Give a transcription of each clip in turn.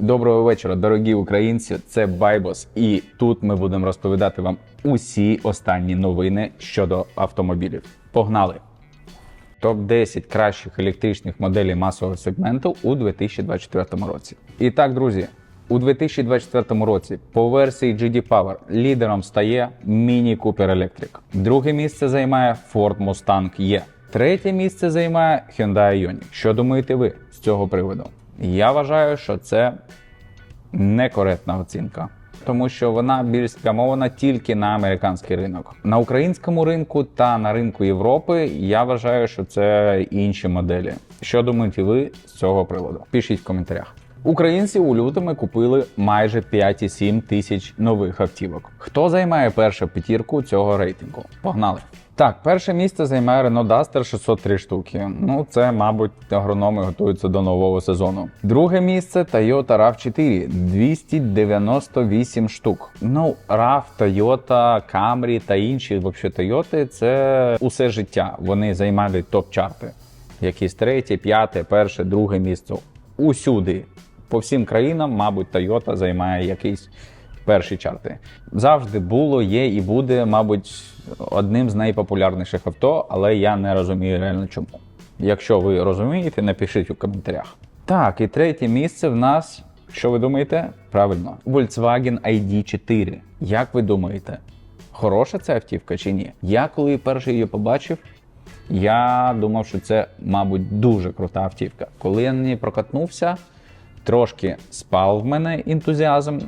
Доброго вечора, дорогі українці. Це Байбос, і тут ми будемо розповідати вам усі останні новини щодо автомобілів. Погнали! Топ 10 кращих електричних моделей масового сегменту у 2024 році. І так, друзі, у 2024 році по версії GD Power лідером стає Mini Cooper Electric. Друге місце займає Ford Mustang E. Третє місце займає Hyundai Ioniq. Що думаєте ви з цього приводу? Я вважаю, що це некоректна оцінка. Тому що вона більш спрямована тільки на американський ринок. На українському ринку та на ринку Європи я вважаю, що це інші моделі. Що думаєте ви з цього приводу? Пишіть в коментарях. Українці у лютому купили майже 5,7 тисяч нових автівок. Хто займає першу п'ятірку цього рейтингу? Погнали! Так, перше місце займає Renault Duster 603 штуки. Ну, це, мабуть, агрономи готуються до нового сезону. Друге місце Toyota RAV4 298 штук. Ну, RAV, Toyota, Camry та інші вообще Toyota – це усе життя. Вони займали топ-чарти. Якісь третє, п'яте, перше, друге місце. Усюди. По всім країнам, мабуть, Toyota займає якийсь перші чарти. Завжди було, є і буде, мабуть, одним з найпопулярніших авто, але я не розумію реально чому. Якщо ви розумієте, напишіть у коментарях. Так, і третє місце в нас. Що ви думаєте? Правильно, Volkswagen ID4. Як ви думаєте, хороша ця автівка чи ні? Я коли перший її побачив, я думав, що це, мабуть, дуже крута автівка. Коли я на ній прокатнувся, трошки спав в мене ентузіазм.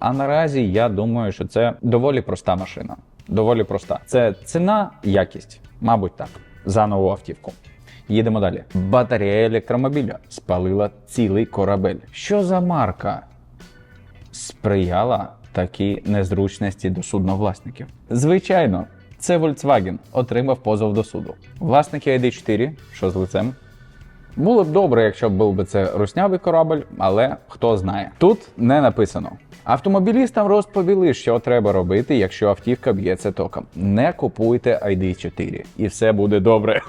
А наразі я думаю, що це доволі проста машина. Доволі проста. Це ціна, якість, мабуть, так, за нову автівку. Їдемо далі. Батарея електромобіля спалила цілий корабель. Що за марка сприяла такій незручності до судновласників? Звичайно, це Volkswagen отримав позов до суду. Власники ID4, що з лицем, було б добре, якщо б був би це руснявий корабль, але хто знає. Тут не написано. Автомобілістам розповіли, що треба робити, якщо автівка б'ється током. Не купуйте ID4 і все буде добре.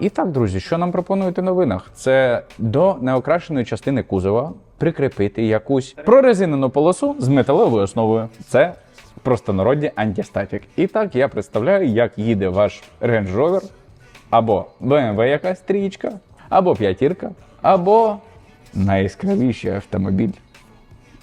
І так, друзі, що нам пропонують у новинах? Це до неокрашеної частини кузова прикріпити якусь прорезинену полосу з металевою основою. Це простонародді антистатік. І так я представляю, як їде ваш Range Rover, або BMW якась трієчка, або п'ятірка, або найяскравіший автомобіль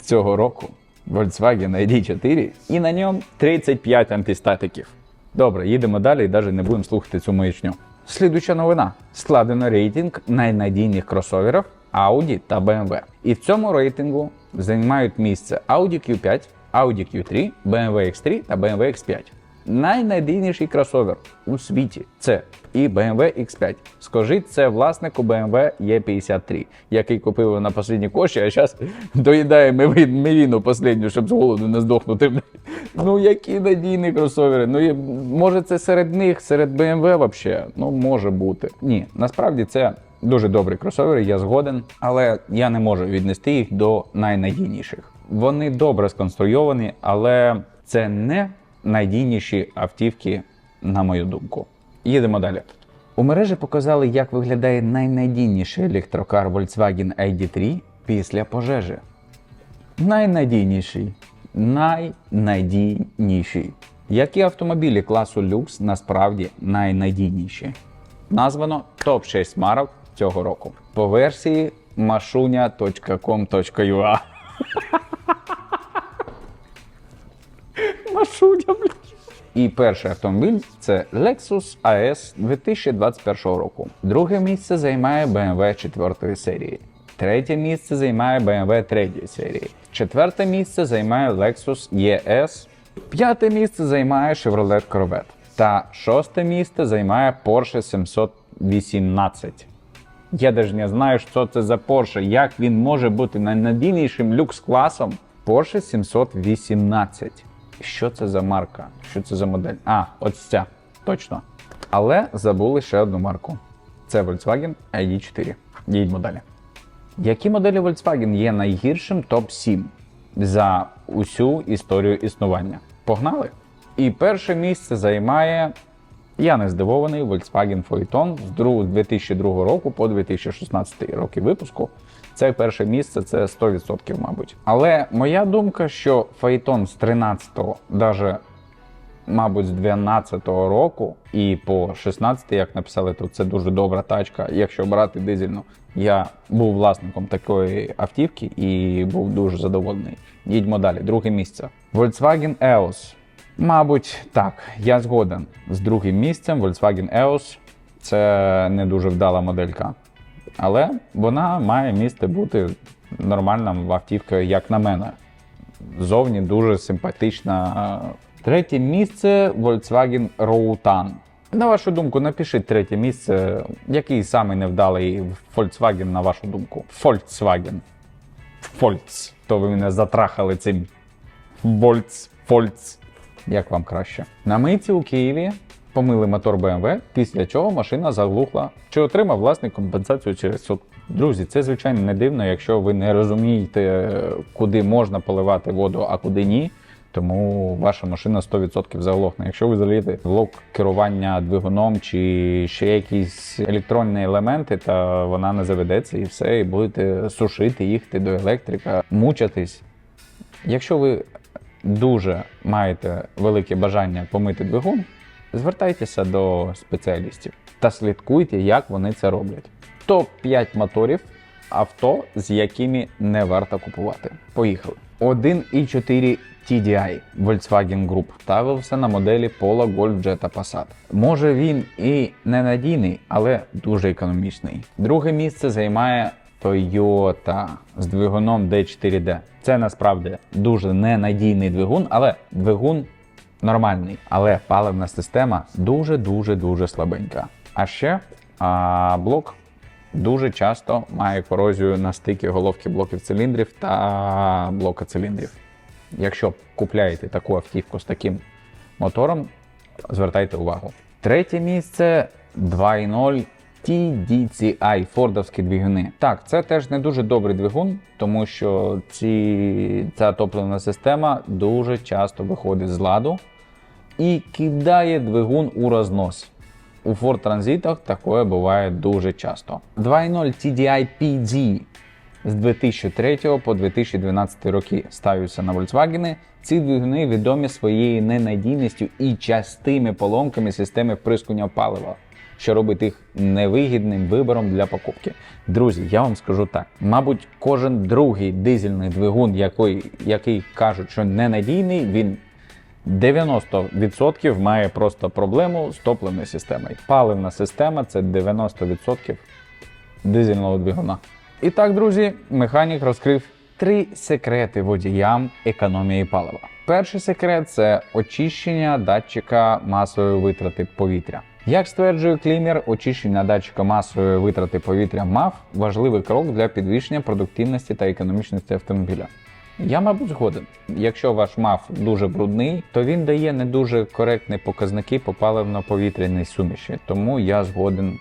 цього року Volkswagen ID4, і на ньому 35 антистатиків. Добре, їдемо далі і навіть не будемо слухати цю маячню. Слідуюча новина: складено рейтинг найнадійних кросоверів Audi та BMW. І в цьому рейтингу займають місце Audi Q5, Audi Q3, BMW X3 та BMW X5. Найнадійніший кросовер у світі це і BMW X5. Скажіть це власнику BMW E53, який купив на останні коші, а зараз доїдає мивіну останню, щоб з голоду не здохнути. Ну які надійні кросовери? Ну може це серед них, серед BMW вообще? Ну може бути. Ні, насправді це дуже добрі кросовери, я згоден, але я не можу віднести їх до найнадійніших. Вони добре сконструйовані, але це не найдійніші автівки, на мою думку. Їдемо далі. У мережі показали, як виглядає найнадійніший електрокар Volkswagen ID3 після пожежі. Найнадійніший. Найнадійніший. Які автомобілі класу люкс насправді найнадійніші? Названо топ-6 марок цього року по версії mashunya.com.ua Машуня, блядь. І перший автомобіль це Lexus AS 2021 року. Друге місце займає BMW 4 серії. Третє місце займає BMW 3 серії. Четверте місце займає Lexus ES. П'яте місце займає Chevrolet Corvette. Та шосте місце займає Porsche 718. Я навіть не знаю, що це за Porsche, як він може бути найнадійнішим люкс-класом. Porsche 718. Що це за марка? Що це за модель? А, ось ця. Точно. Але забули ще одну марку. Це Volkswagen ID4. Їдьмо далі. Які моделі Volkswagen є найгіршим топ-7 за усю історію існування? Погнали? І перше місце займає Я не здивований, Volkswagen Phaeton з 2002 року по 2016 роки випуску. Це перше місце, це 100%, мабуть. Але моя думка, що Phaeton з 13-го, навіть, мабуть, з 12-го року і по 16 як написали тут, це дуже добра тачка. Якщо брати дизельну, я був власником такої автівки і був дуже задоволений. Їдьмо далі. Друге місце. Volkswagen EOS. Мабуть, так, я згоден з другим місцем. Volkswagen EOS це не дуже вдала моделька. Але вона має місце бути нормальною автівкою, як на мене. Зовні дуже симпатична. Третє місце Volkswagen Routan. На вашу думку, напишіть третє місце. Який самий невдалий Volkswagen, на вашу думку? Volkswagen. Volks. То ви мене затрахали цим. Volts, Volts. Як вам краще? На митці у Києві помили мотор BMW, після чого машина заглухла. Чи отримав власник компенсацію через суд? Друзі, це звичайно не дивно, якщо ви не розумієте, куди можна поливати воду, а куди ні. Тому ваша машина 100% заглохне. Якщо ви залієте блок керування двигуном чи ще якісь електронні елементи, то вона не заведеться і все, і будете сушити, їхати до електрика, мучатись. Якщо ви дуже маєте велике бажання помити двигун, звертайтеся до спеціалістів та слідкуйте, як вони це роблять. Топ-5 моторів авто, з якими не варто купувати. Поїхали. 1.4 TDI Volkswagen Group ставився на моделі Polo Golf Jetta Passat. Може він і ненадійний, але дуже економічний. Друге місце займає Toyota з двигуном D4D. Це насправді дуже ненадійний двигун, але двигун нормальний. Але паливна система дуже дуже слабенька. А ще а, блок дуже часто має корозію на стикі головки блоків циліндрів та блока циліндрів. Якщо купляєте таку автівку з таким мотором, звертайте увагу. Третє місце 2.0 TDCi фордовські двигуни. Так, це теж не дуже добрий двигун, тому що ці, ця топливна система дуже часто виходить з ладу і кидає двигун у рознос. У Ford транзитах таке буває дуже часто. 2.0 TDI PD з 2003 по 2012 роки ставився на Volkswagen. Ці двигуни відомі своєю ненадійністю і частими поломками системи вприскування палива, що робить їх невигідним вибором для покупки. Друзі, я вам скажу так: мабуть, кожен другий дизельний двигун, який, який кажуть, що ненадійний, він 90% має просто проблему з топливною системою. Паливна система це 90% дизельного двигуна. І так, друзі, механік розкрив три секрети водіям економії палива. Перший секрет це очищення датчика масової витрати повітря. Як стверджує клімер, очищення датчика масової витрати повітря мав важливий крок для підвищення продуктивності та економічності автомобіля. Я, мабуть, згоден. Якщо ваш МАФ дуже брудний, то він дає не дуже коректні показники по паливно-повітряній суміші. Тому я згоден,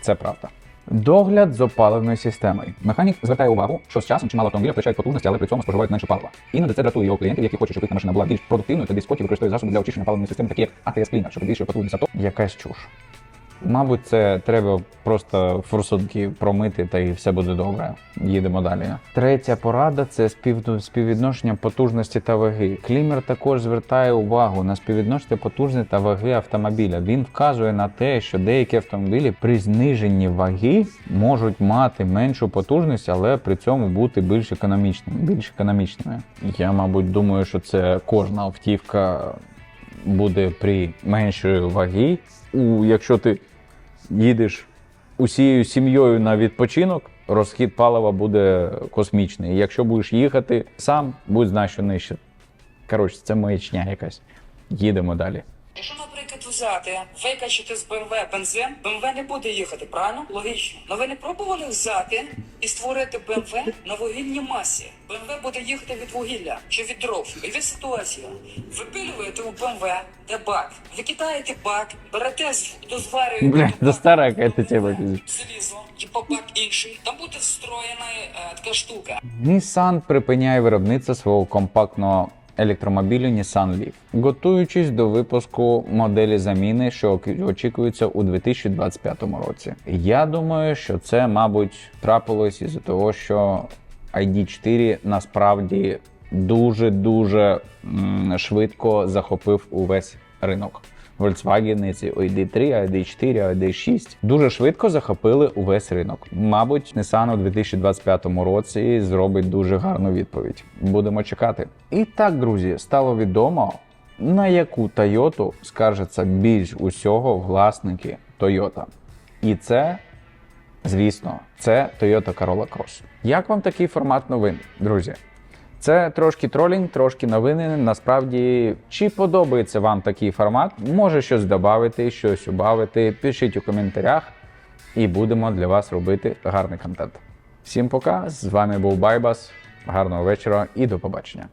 це правда. Догляд з опаленою системою. Механік звертає увагу, що з часом чимало автомобілів втрачають потужності, але при цьому споживають менше палива. Іноді це дратує його клієнтів, які хочуть, щоб їхня машина була більш продуктивною, тоді скоті використовує засоби для очищення паливної системи, такі як ATS Cleaner, що підвищує потужність авто. Якась чуш. Мабуть, це треба просто форсунки промити та і все буде добре. Їдемо далі. Третя порада це спів... співвідношення потужності та ваги. Клімер також звертає увагу на співвідношення потужності та ваги автомобіля. Він вказує на те, що деякі автомобілі при зниженні ваги можуть мати меншу потужність, але при цьому бути більш економічними. Більш економічними. Я, мабуть, думаю, що це кожна автівка буде при меншої ваги. У, якщо ти їдеш усією сім'єю на відпочинок, розхід палива буде космічний. Якщо будеш їхати сам, будь значно нижче. Коротше, це маячня якась. Їдемо далі. Якщо, наприклад, взяти, викачати з БМВ бензин, БМВ не буде їхати, правильно? Логічно. Но ви не пробували взяти і створити БМВ на вугільній масі. БМВ буде їхати від вугілля чи від дров. І ви ситуація. Випилюєте у БМВ, де бак. Викидаєте бак, берете, з- дозварюєте Бля, до стара якась тема. залізо, типа бак інший. Там буде встроєна е, така штука. Nissan припиняє виробництво свого компактного електромобілі Nissan Leaf, готуючись до випуску моделі заміни, що очікується у 2025 році. Я думаю, що це, мабуть, трапилось із-за того, що ID4 насправді дуже-дуже м, швидко захопив увесь ринок. Volkswagen, ці ID3, ID4, ID6 дуже швидко захопили увесь ринок. Мабуть, Nissan у 2025 році зробить дуже гарну відповідь. Будемо чекати. І так, друзі, стало відомо, на яку Toyota скаржаться більш усього власники Toyota. І це Звісно, це Toyota Corolla Cross. Як вам такий формат новин, друзі? Це трошки тролінг, трошки новини. Насправді, чи подобається вам такий формат? Може щось додати, щось убавити. Пишіть у коментарях, і будемо для вас робити гарний контент. Всім пока! З вами був Байбас. Гарного вечора і до побачення.